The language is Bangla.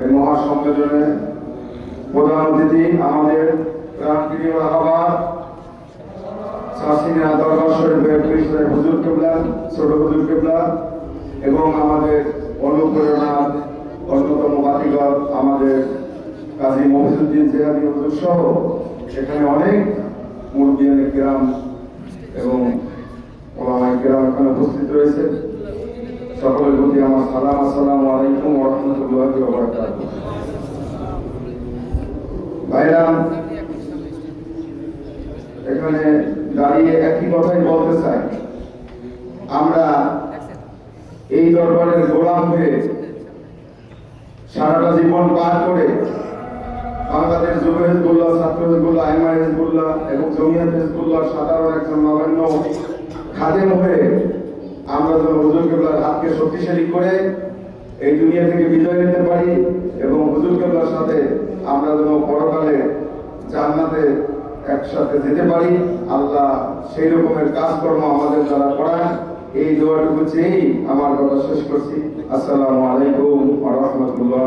এই মহাসম্মেলনে প্রধান অতিথি আমাদের প্রাণপ্রিয় বাবা শাসিনা দরবার ছোট হুজুর কেবলা এবং আমাদের অনুপ্রেরণার অন্যতম বাতিঘর আমাদের কাজী মহিজুদ্দিন জেহাদি হুজুর সহ এখানে অনেক মুরব্বিয়ান গ্রাম এবং গ্রাম এখানে উপস্থিত রয়েছে। সকলের প্রতি আমার সালাম, আসসালামু আলাইকুম ভাইরাম, এখানে দাঁড়িয়ে একই কথাই বলতে চাই। আমরা এই দরবারের গোলাম হয়ে সারাটা জীবন পার করে বাংলাদেশ যুব হেজবুল্লাহ, ছাত্র হেজবুল্লাহ এমআই হেজবুল্লাহ এবং জমিয়াত হেজবুল্লাহ সাধারণ একজন নবান্ন খাদেম হয়ে আমরা যেন হুজুর কেবলার হাতকে শক্তিশালী করে এই দুনিয়া থেকে বিজয় নিতে পারি এবং হুজুর কেবলার সাথে আমরা যেন পরকালে জান্নাতে একসাথে যেতে পারি। আল্লাহ সেই রকমের কাজকর্ম আমাদের দ্বারা করান। এই দোয়াটুকু চেয়েই আমার কথা শেষ করছি। আসসালামু আলাইকুম রহমতুল্লাহ